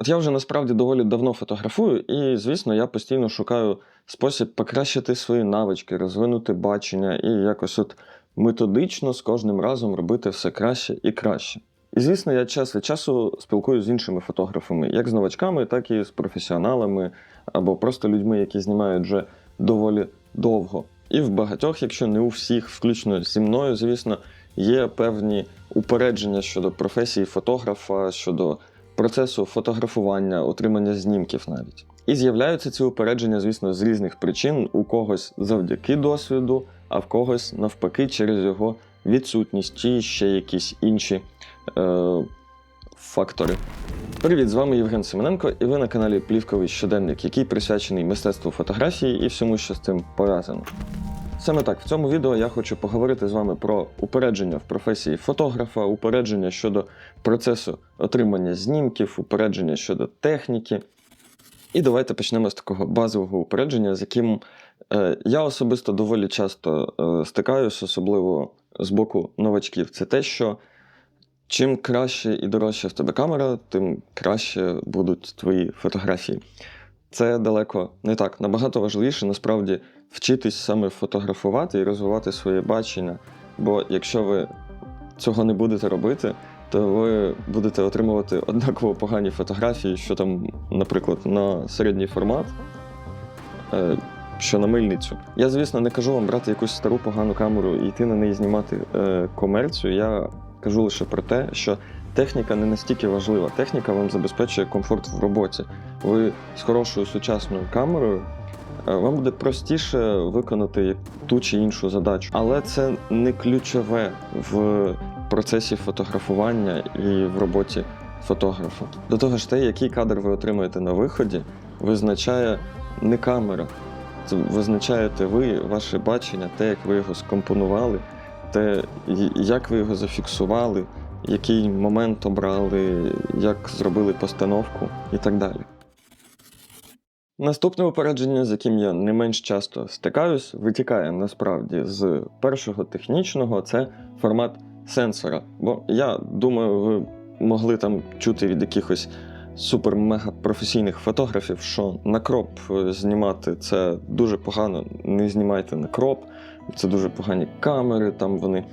От я вже насправді доволі давно фотографую, і, звісно, я постійно шукаю спосіб покращити свої навички, розвинути бачення і якось от методично з кожним разом робити все краще і краще. І, звісно, я час від часу спілкуюся з іншими фотографами, як з новачками, так і з професіоналами, або просто людьми, які знімають вже доволі довго. І в багатьох, якщо не у всіх, включно зі мною, звісно, є певні упередження щодо професії фотографа, щодо процесу фотографування, отримання знімків навіть. І з'являються ці упередження, звісно, з різних причин, у когось завдяки досвіду, а в когось навпаки через його відсутність чи ще якісь інші е, фактори. Привіт, з вами Євген Семененко, і ви на каналі Плівковий щоденник, який присвячений мистецтву фотографії і всьому, що з цим пов'язано. Саме так, в цьому відео я хочу поговорити з вами про упередження в професії фотографа, упередження щодо процесу отримання знімків, упередження щодо техніки. І давайте почнемо з такого базового упередження, з яким е, я особисто доволі часто е, стикаюсь, особливо з боку новачків. Це те, що чим краще і дорожча в тебе камера, тим краще будуть твої фотографії. Це далеко не так. Набагато важливіше насправді вчитись саме фотографувати і розвивати своє бачення. Бо якщо ви цього не будете робити, то ви будете отримувати однаково погані фотографії, що там, наприклад, на середній формат, е, що на мильницю. Я, звісно, не кажу вам брати якусь стару погану камеру і йти на неї знімати е, комерцію. Я кажу лише про те, що техніка не настільки важлива. Техніка вам забезпечує комфорт в роботі. Ви з хорошою сучасною камерою. Е, Вам буде простіше виконати ту чи іншу задачу, але це не ключове в процесі фотографування і в роботі фотографа. До того ж, те, який кадр ви отримаєте на виході, визначає не камера. Це визначаєте ви, ваше бачення, те, як ви його скомпонували, те, як ви його зафіксували, який момент обрали, як зробили постановку і так далі. Наступне упередження, з яким я не менш часто стикаюсь, витікає насправді з першого технічного це формат сенсора. Бо я думаю, ви могли там чути від якихось супер-мега професійних фотографів, що на кроп е, знімати це дуже погано. Не знімайте на кроп, це дуже погані камери, там вони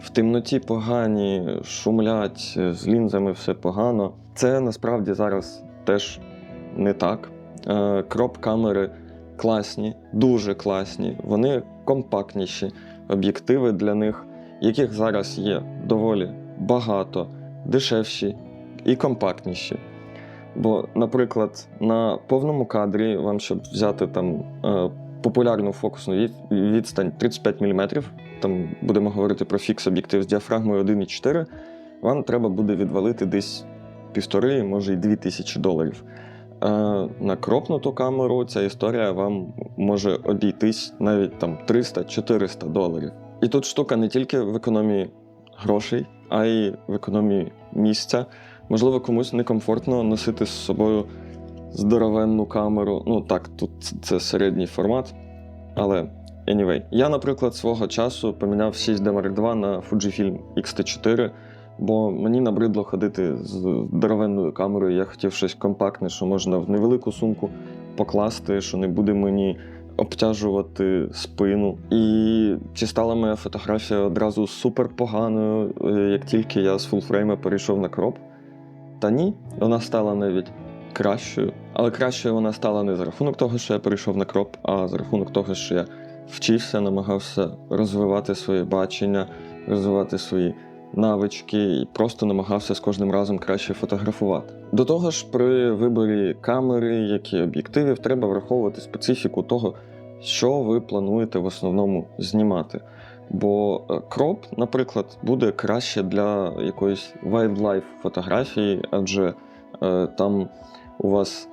в темноті погані, шумлять, е, з лінзами все погано. Це насправді зараз теж не так. Е, Кроп-камери класні, дуже класні, вони компактніші. Об'єктиви для них, яких зараз є доволі багато, дешевші і компактніші. Бо, наприклад, на повному кадрі вам, щоб взяти там е, популярну фокусну відстань 35 мм, там будемо говорити про фікс-об'єктив з діафрагмою 1,4, вам треба буде відвалити десь півтори, може й дві тисячі доларів. На кропнуту камеру ця історія вам може обійтись навіть там 300-400 доларів. І тут штука не тільки в економії грошей, а й в економії місця. Можливо, комусь некомфортно носити з собою здоровенну камеру. Ну так, тут це- середній формат. Але anyway. Я, наприклад, свого часу поміняв 6D Mark II на Fujifilm X-T4, бо мені набридло ходити з здоровенною камерою. Я хотів щось компактне, що можна в невелику сумку покласти, що не буде мені обтяжувати спину. І чи стала моя фотографія одразу супер поганою, е, як тільки я з фулфрейма перейшов на кроп? Та ні, вона стала навіть кращою. Але кращою вона стала не за рахунок того, що я перейшов на кроп, а за рахунок того, що я вчився, намагався розвивати своє бачення, розвивати свої навички і просто намагався з кожним разом краще фотографувати. До того ж, при виборі камери, як і об'єктивів, треба враховувати специфіку того, що ви плануєте в основному знімати. Бо е, кроп, наприклад, буде краще для якоїсь wildlife фотографії, адже е, там у вас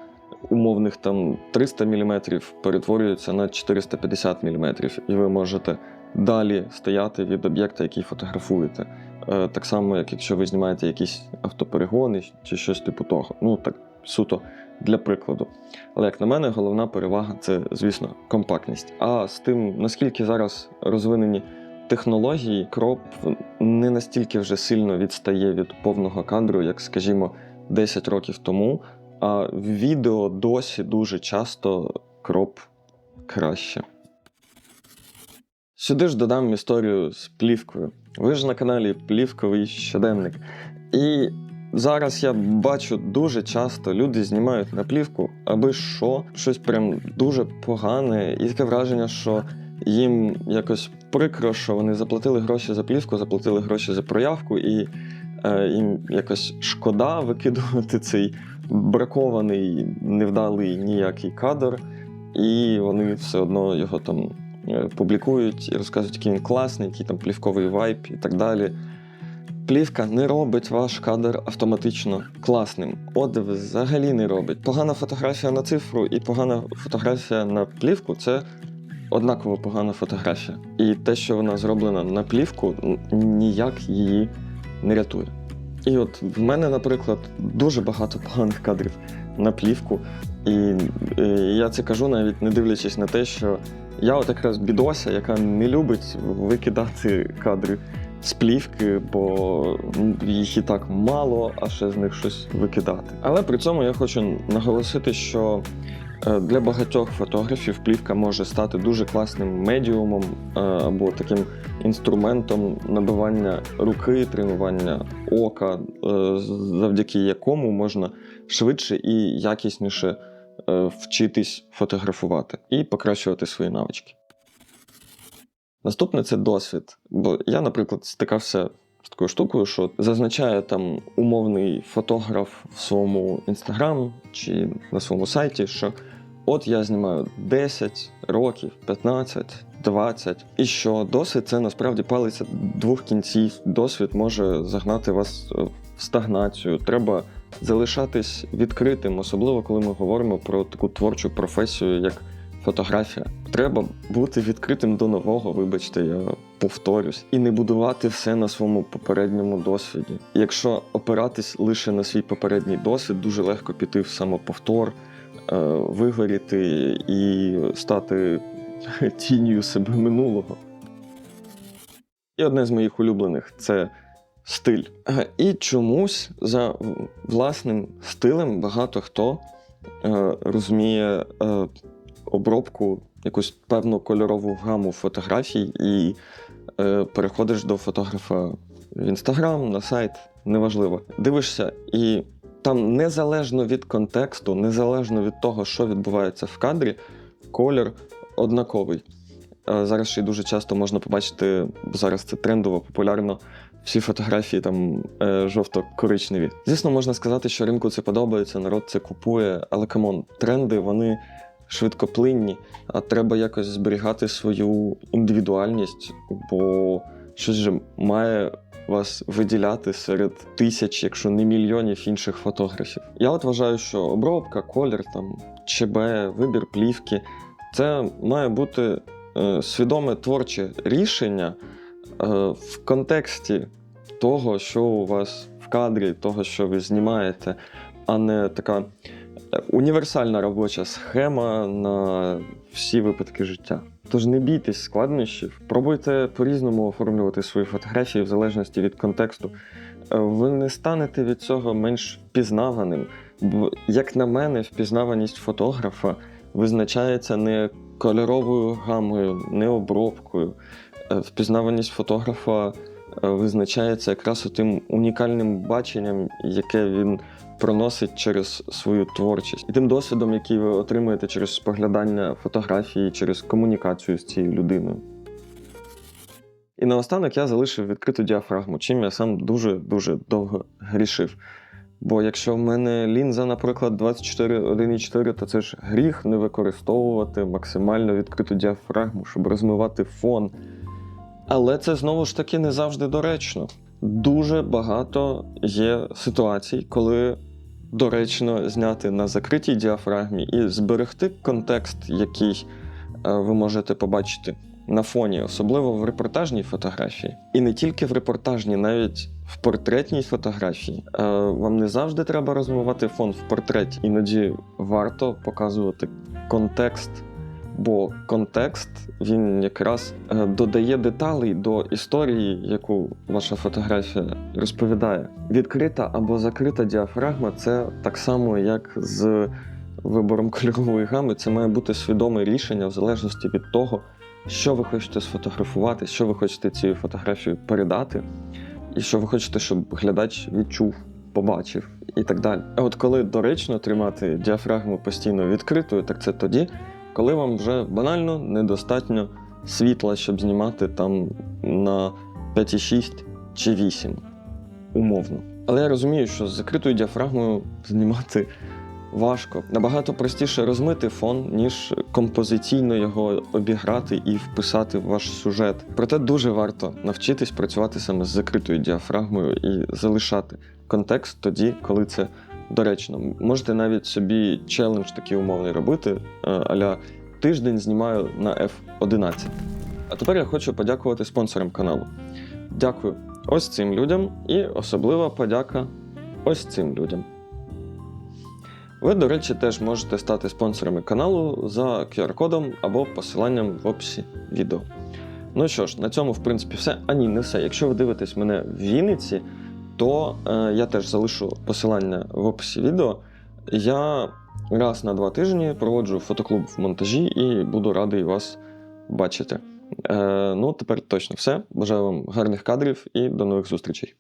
умовних там 300 мм перетворюється на 450 мм, і ви можете далі стояти від об'єкта, який фотографуєте. Е, Так само, як якщо ви знімаєте якісь автоперегони чи щось типу того. Ну так суто для прикладу. Але як на мене, головна перевага це, звісно, компактність. А з тим, наскільки зараз розвинені технології, кроп не настільки вже сильно відстає від повного кадру, як, скажімо, 10 років тому. А в відео досі дуже часто кроп краще. Сюди ж додам історію з плівкою. Ви ж на каналі Плівковий щоденник. І зараз я бачу дуже часто люди знімають на плівку, аби що, щось прям дуже погане, і таке враження, що їм якось прикро, що вони заплатили гроші за плівку, заплатили гроші за проявку, і е, їм якось шкода викидувати цей бракований, невдалий ніякий кадр, і вони все одно його там публікують і розказують, який він класний, який там плівковий вайб і так далі. Плівка не робить ваш кадр автоматично класним. От взагалі не робить. Погана фотографія на цифру і погана фотографія на плівку це однаково погана фотографія. І те, що вона зроблена на плівку, ніяк її не рятує. І от в мене, наприклад, дуже багато поганих кадрів на плівку. І, е, я це кажу навіть не дивлячись на те, що я от якраз бідося, яка не любить викидати кадри з плівки, бо їх і так мало, а ще з них щось викидати. Але при цьому я хочу наголосити, що е, для багатьох фотографів плівка може стати дуже класним медіумом е, або таким інструментом набивання руки, тренування ока, е, завдяки якому можна швидше і якісніше вчитись фотографувати і покращувати свої навички. Наступне це досвід. Бо я, наприклад, стикався з такою штукою, що зазначає там умовний фотограф в своєму інстаграм чи на своєму сайті, що от я знімаю 10 років, 15, 20. І що досвід це насправді палиця двох кінців. Досвід може загнати вас е, в стагнацію. Треба залишатись відкритим, особливо коли ми говоримо про таку творчу професію, як фотографія. Треба бути відкритим до нового, вибачте, я повторюсь, і не будувати все на своєму попередньому досвіді. Якщо опиратись лише на свій попередній досвід, дуже легко піти в самоповтор, е, вигоріти і стати тінню себе минулого. І одне з моїх улюблених це стиль. Е, І чомусь за власним стилем багато хто е, розуміє е, обробку, якусь певну кольорову гаму фотографій, і переходиш до фотографа в інстаграм, на сайт, неважливо. Дивишся, і там незалежно від контексту, незалежно від того, що відбувається в кадрі, колір однаковий. Зараз ще й дуже часто можна побачити, бо зараз це трендово, популярно. Всі фотографії там е, жовто-коричневі. Звісно, можна сказати, що ринку це подобається, народ це купує, але камон, тренди вони швидкоплинні, а треба якось зберігати свою індивідуальність, бо щось же має вас виділяти серед тисяч, якщо не мільйонів інших фотографів. Я от вважаю, що обробка, колір, там ЧБ, вибір плівки це має бути е, свідоме творче рішення е, в контексті того, що у вас в кадрі, того, що ви знімаєте, а не така е, універсальна робоча схема на всі випадки життя. Тож не бійтесь складнощів, пробуйте по-різному оформлювати свої фотографії в залежності від контексту. Е, Ви не станете від цього менш впізнаваним. Бо, як на мене, впізнаваність фотографа визначається не кольоровою гамою, не обробкою. Е, Впізнаваність фотографа визначається якраз тим унікальним баченням, яке він проносить через свою творчість, і тим досвідом, який ви отримуєте через споглядання фотографії, через комунікацію з цією людиною. І наостанок я залишив відкриту діафрагму, чим я сам дуже-дуже довго грішив. Бо якщо в мене лінза, наприклад, 24,1,4, то це ж гріх не використовувати максимально відкриту діафрагму, щоб розмивати фон. Але це знову ж таки не завжди доречно. Дуже багато є ситуацій, коли доречно зняти на закритій діафрагмі і зберегти контекст, який е, ви можете побачити на фоні, особливо в репортажній фотографії. І не тільки в репортажній, навіть в портретній фотографії. Е, Вам не завжди треба розмивати фон в портреті. Іноді варто показувати контекст бо контекст він якраз е, додає деталей до історії, яку ваша фотографія розповідає. Відкрита або закрита діафрагма це так само, як з вибором кольорової гами. Це має бути свідоме рішення в залежності від того, що ви хочете сфотографувати, що ви хочете цією фотографією передати, і що ви хочете, щоб глядач відчув, побачив і так далі. А от коли доречно тримати діафрагму постійно відкритою, так це тоді, коли вам вже банально недостатньо світла, щоб знімати там на 5,6 чи 8, умовно. Але я розумію, що з закритою діафрагмою знімати важко. Набагато простіше розмити фон, ніж композиційно його обіграти і вписати в ваш сюжет. Проте дуже варто навчитись працювати саме з закритою діафрагмою і залишати контекст тоді, коли це доречно. Можете навіть собі челендж такий умовний робити, е, аля тиждень знімаю на F11. А тепер я хочу подякувати спонсорам каналу. Дякую ось цим людям і особлива подяка ось цим людям. Ви, до речі, теж можете стати спонсорами каналу за QR-кодом або посиланням в описі відео. Ну що ж, на цьому, в принципі, все. А ні, не все. Якщо ви дивитесь мене в Вінниці, то е, я теж залишу посилання в описі відео. Я раз на два тижні проводжу фотоклуб в монтажі і буду радий вас бачити. Е, ну, тепер точно все. Бажаю вам гарних кадрів і до нових зустрічей.